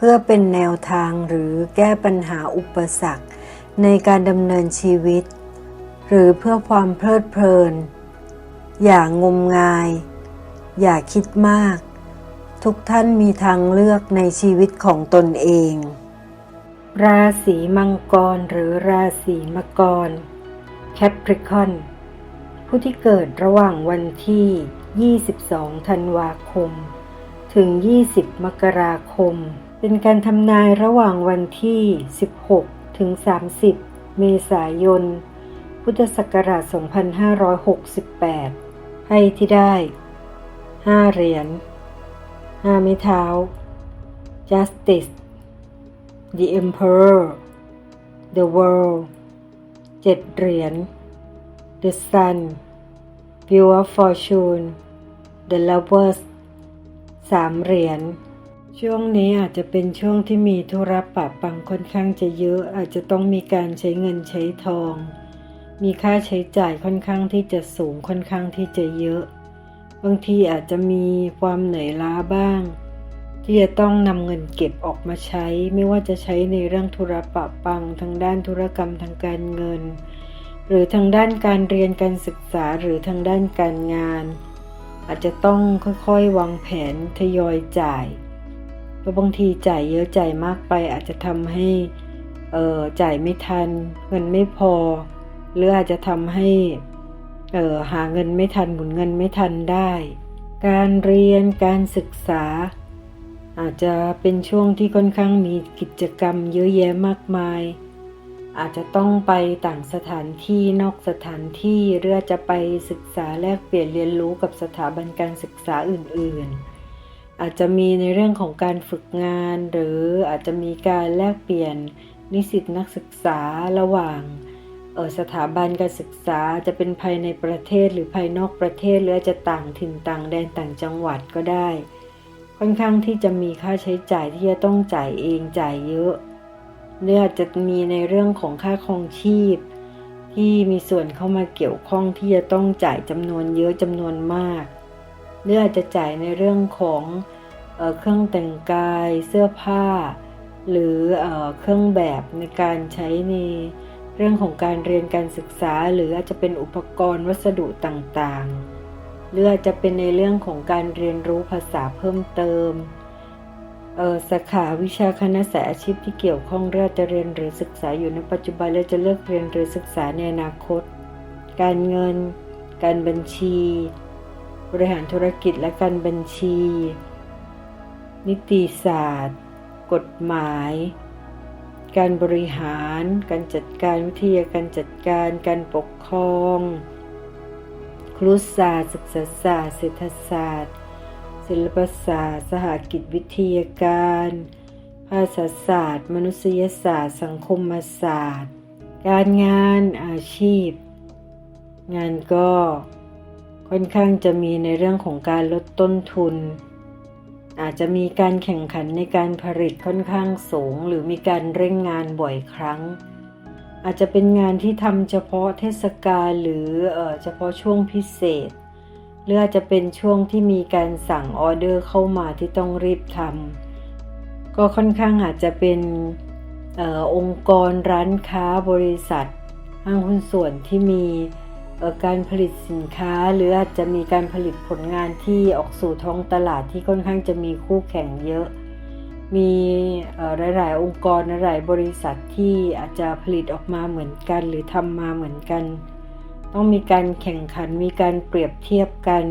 เพื่อเป็นแนวทางหรือแก้ปัญหาอุปสรรค ในการดำเนินชีวิต หรือเพื่อความเพลิดเพลิน อย่างงมงาย อย่าคิดมาก ทุกท่านมีทางเลือกในชีวิตของตนเอง ราศีมังกรหรือราศีมกรแคปริคอนผู้ที่เกิดระหว่างวันที่ 22 ธันวาคม ถึง 20 มกราคม เป็นการทำนายระหว่างวันที่ 16 ถึง 30 เมษายน พุทธศักราช 2568 ให้ที่ได้ 5 เหรียญ 5 ไม้เท้า Justice The Emperor The World 7 เหรียญ The Sun Wheel of Fortune The Lovers สามเหรียญ ช่วงนี้อาจจะเป็นช่วงที่มีธุระปะปังค่อนข้างจะเยอะอาจจะต้องมีการใช้เงินใช้ทอง มีค่าใช้จ่ายค่อนข้างที่จะสูงค่อนข้างที่จะเยอะ บางทีอาจจะมีความเหนื่อยล้าบ้าง ที่จะต้องนำเงินเก็บออกมาใช้ ไม่ว่าจะใช้ในเรื่องธุระปะปังทางด้านธุรกรรมทางการเงิน หรือทางด้านการเรียนการศึกษาหรือทางด้านการงาน อาจจะต้องค่อยๆ วางแผนทยอยจ่าย ราะบางทีจ่ายเยอะจ่ายมากไปอาจจะทำให้เออจ่ายไม่ทัน เงินไม่พอ หรืออาจจะทำให้เออหาเงินไม่ทันหมุนเงินไม่ทันได้ การเรียนการศึกษา อาจจะเป็นช่วงที่ค่อนข้างมีกิจกรรมเยอะแยะมากมาย อาจจะต้องไปต่างสถานที่นอกสถานที่หรืออาจจะไปศึกษาแลกเปลี่ยนเรียนรู้กับสถาบันการศึกษาอื่นๆ อาจจะมีในเรื่องของการฝึกงาน หรืออาจจะมีการแลกเปลี่ยนนิสิตนักศึกษาระหว่างออสถาบันการศึกษาจะเป็นภายในประเทศหรือภายนอกประเทศ หรืออาจจะต่างถิ่นต่างแดนต่างจังหวัดก็ได้ ค่อนข้างที่จะมีค่าใช้จ่ายที่จะต้องจ่ายเองจ่ายเยอะเนื่อจะมีในเรื่องของค่าครองชีพ ที่มีส่วนเข้ามาเกี่ยวข้องที่จะต้องจ่ายจำนวนเยอะจำนวนมาก เนื่อจะจ่ายในเรื่องของเอเครื่องแต่งกายเสื้อผ้า หรือเอเครื่องแบบในการใช้ในเรื่องของการเรียนการศึกษา หรืออาจจะเป็นอุปกรณ์วัสดุต่างๆ หรืออาจจะเป็นในเรื่องของการเรียนรู้ภาษาเพิ่มเติมสาขาวิชาคณะสายอาชีพที่เกี่ยวข้องเรื่องจะเรียนหรือศึกษาอยู่ในปัจจุบันและจะเลือกเรียนหรือศึกษาในอนาคต การเงิน การบัญชี บริหารธุรกิจและการบัญชี นิติศาสตร์ กฎหมาย การบริหาร การจัดการวิทยาการจัดการ การปกครอง ครุศาสตร์ศึกษาศาสตร์เศรษฐศาสตร์ ศิลปศาสตร์ สหกิจวิทยาการ ภาษาศาสตร์ มนุษยศาสตร์ สังคมศาสตร์ การงานอาชีพ งานก็ ค่อนข้างจะมีในเรื่องของการลดต้นทุน อาจจะมีการแข่งขันในการผลิตค่อนข้างสูง หรือมีการเร่งงานบ่อยครั้ง อาจจะเป็นงานที่ทำเฉพาะเทศกาลหรือเฉพาะช่วงพิเศษหรืออาจจะเป็นช่วงที่มีการสั่งออเดอร์เข้ามาที่ต้องรีบทำก็ค่อนข้างอาจจะเป็นออองค์กรร้านค้าบริษัทห้างหุ้นส่วนที่มี การผลิตสินค้าหรืออาจจะมีการผลิตผลงานที่ออกสู่ท้องตลาดที่ค่อนข้างจะมีคู่แข่งเยอะ มีหลาย ๆ องค์กรหลายบริษัทที่อาจจะผลิตออกมาเหมือนกัน หรือทำมาเหมือนกัน ต้องมีการแข่งขันมีการเปรียบเทียบกัน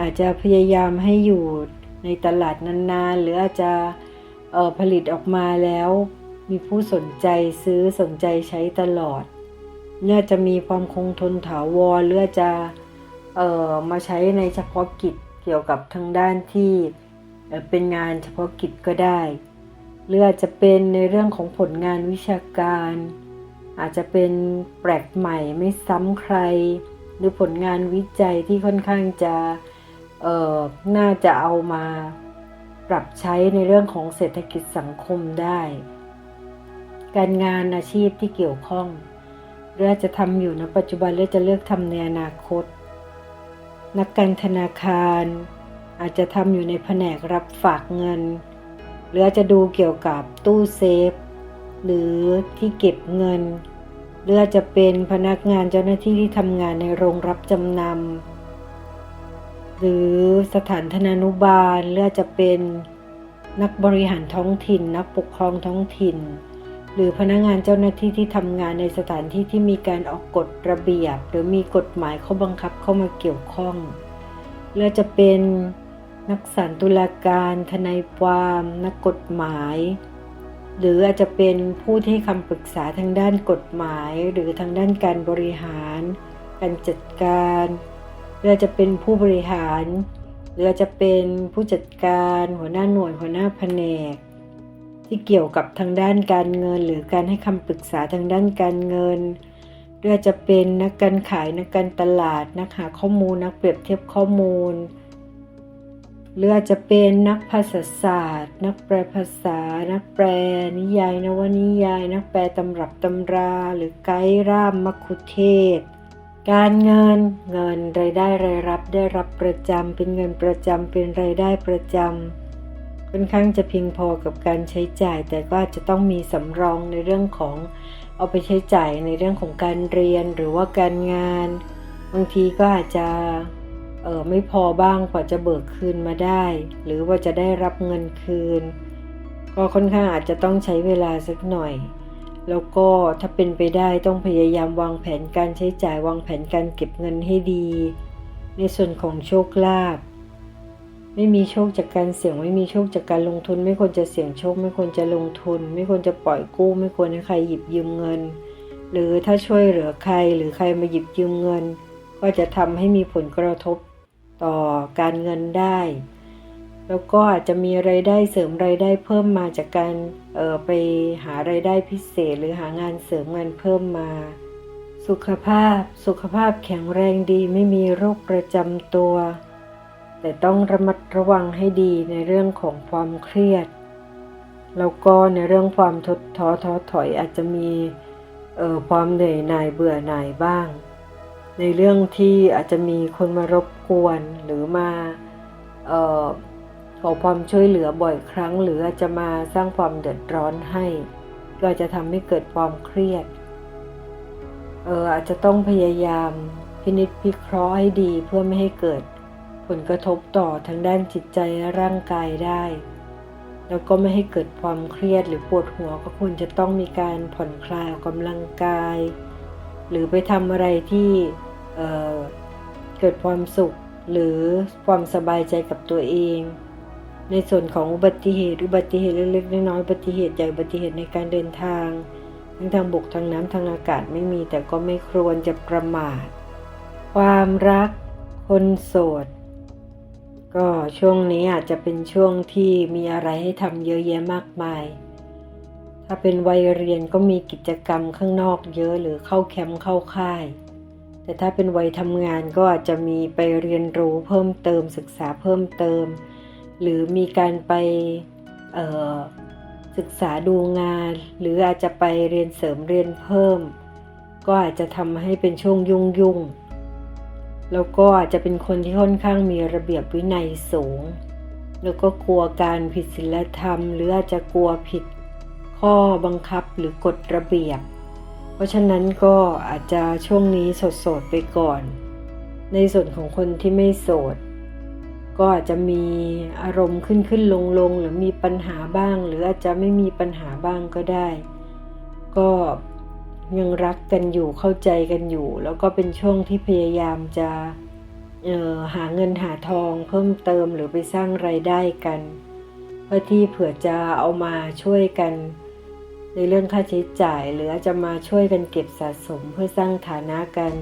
อาจจะพยายามให้อยู่ในตลาดนานๆ หรืออาจจะผลิตออกมาแล้ว มีผู้สนใจซื้อสนใจใช้ตลอด เนื่อจะมีความคงทนถาวรหรือจะเอ่อมาใช้ในเฉพาะกิจเกี่ยวกับทางด้านที่เป็นงานเฉพาะกิจก็ได้ หรืออาจจะเป็นในเรื่องของผลงานวิชาการ อาจจะเป็นแปลกใหม่ไม่ซ้ำใคร หรือผลงานวิจัยที่ค่อนข้างจะเอ่อน่าจะเอามาปรับใช้ในเรื่องของเศรษฐกิจสังคมได้ การงานอาชีพที่เกี่ยวข้อง หรืออาจจะทำอยู่ณปัจจุบันหรือจะเลือกทำในอนาคต นักการธนาคารอาจจะทำอยู่ในแผนกรับฝากเงิน หรืออาจจะดูเกี่ยวกับตู้เซฟ หรือที่เก็บเงิน หรืออาจจะเป็นพนักงานเจ้าหน้าที่ที่ทำงานในโรงรับจำนำหรือสถานธนานุบาลหรืออาจจะเป็นนักบริหารท้องถิ่น นักปกครองท้องถิ่น หรือพนักงานเจ้าหน้าที่ที่ทำงานในสถานที่ที่มีการออกกฎระเบียบ หรือมีกฎหมายข้อบังคับเข้ามาเกี่ยวข้องหรือจะเป็นนักสารตุลาการทนายความนักกฎหมาย หรืออาจจะเป็นผู้ที่ให้คำปรึกษาทางด้านกฎหมาย หรือทางด้านการบริหาร การจัดการหรืออาจจะเป็นผู้บริหาร หรืออาจจะเป็นผู้จัดการ หัวหน้าหน่วยหัวหน้าแผนก ที่เกี่ยวกับทางด้านการเงิน หรือการให้คำปรึกษาทางด้านการเงินหรืออาจะเป็นนักการขายนักการตลาดนักหาข้อมูลนักเปรียบเทียบข้อมูลหรืออาจจะเป็นนักภาษาศาสตร์ นักแปลภาษา นักแปลนิยายนวนิยาย นักแปลตำรับตำรา หรือไกด์ร่ามมัคคุเทศก์การเงินเงินรายได้รายรับได้รับประจำเป็นเงินประจำเป็นรายได้ประจำ ค่อนข้างจะเพียงพอกับการใช้จ่าย แต่ก็อาจจะต้องมีสำรองในเรื่องของเอาไปใช้จ่ายในเรื่องของการเรียนหรือว่าการงาน บางทีก็อาจจะเออไม่พอบ้างกว่าจะเบิกคืนมาได้ หรือว่าจะได้รับเงินคืน ก็ค่อนข้างอาจจะต้องใช้เวลาสักหน่อย แล้วก็ถ้าเป็นไปได้ต้องพยายามวางแผนการใช้จ่ายวางแผนการเก็บเงินให้ดี ในส่วนของโชคลาภ ไม่มีโชคจากการเสี่ยง ไม่มีโชคจากการลงทุน ไม่ควรจะเสี่ยงโชค ไม่ควรจะลงทุน ไม่ควรจะปล่อยกู้ ไม่ควรให้ใครหยิบยืมเงิน หรือถ้าช่วยเหลือใครหรือใครมาหยิบยืมเงิน ก็จะทำให้มีผลกระทบต่อการเงินได้ แล้วก็อาจจะมีไรายได้เสริมไรายได้เพิ่มมาจากการเออไปหาไรายได้พิเศษ หรือหางานเสริมงานเพิ่มมา สุขภาพ สุขภาพแข็งแรงดีไม่มีโรคประจำตัว แต่ต้องระมัดระวังให้ดีในเรื่องของความเครียด แล้วก็ในเรื่องความทดท้อท้อถอยอาจจะมีเอ่อความเหนื่อยหน่ายเบื่อหน่ายบ้าง ในเรื่องที่อาจจะมีคนมารบกวนหรือมาเอ่อขอความช่วยเหลือบ่อยครั้ง หรืออาจจะมาสร้างความเดือดร้อนให้ ก็จจะทำให้เกิดความเครียดเอออาจจะต้องพยายามพินิจพิเคราะห์ให้ดีเพื่อไม่ให้เกิด ผลกระทบต่อทางด้านจิตใจและร่างกายได้ แล้วก็ไม่ให้เกิดความเครียดหรือปวดหัวก็ควรจะต้องมีการผ่อนคลายออกกำลังกาย หรือไปทำอะไรที่เเกิดความสุขหรือความสบายใจกับตัวเอง ในส่วนของอุบัติเหตุอุบัติเหตุเล็กๆน้อยๆอุบัติเหตุใหญ่อุบัติเหตุในการเดินทางทั้งทางบกทางน้ำทางอากาศไม่มีแต่ก็ไม่ควรจะประมาท ความรักคนโสด ก็ช่วงนี้อาจจะเป็นช่วงที่มีอะไรให้ทำเยอะแยะมากมาย ถ้าเป็นวัยเรียนก็มีกิจกรรมข้างนอกเยอะหรือเข้าแคมป์เข้าค่าย แต่ถ้าเป็นวัยทำงานก็อาจจะมีไปเรียนรู้เพิ่มเติมศึกษาเพิ่มเติม หรือมีการไปศึกษาดูงาน หรืออาจจะไปเรียนเสริมเรียนเพิ่ม ก็อาจจะทำให้เป็นช่วงยุ่งยุ่ง แล้วก็อาจจะเป็นคนที่ค่อนข้างมีระเบียบวินัยสูง แล้วก็กลัวการผิดศีลธรรม หรืออาจจะกลัวผิดข้อบังคับหรือกฎระเบียบ เพราะฉะนั้นก็อาจจะช่วงนี้โสดๆไปก่อน ในส่วนของคนที่ไม่โสด ก็อาจจะมีอารมณ์ขึ้นขึ้นลงลงหรือมีปัญหาบ้าง หรืออาจจะไม่มีปัญหาบ้างก็ได้ ก็ ยังรักกันอยู่เข้าใจกันอยู่ แล้วก็เป็นช่วงที่พยายามจะออหาเงินหาทองเพิ่มเติมหรือไปสร้างไรายได้กัน เพื่อที่เผื่อจะเอามาช่วยกัน ในเรื่องค่าใช้จ่ายหรือจะมาช่วยกันเก็บสะสมเพื่อสร้างฐานะกัน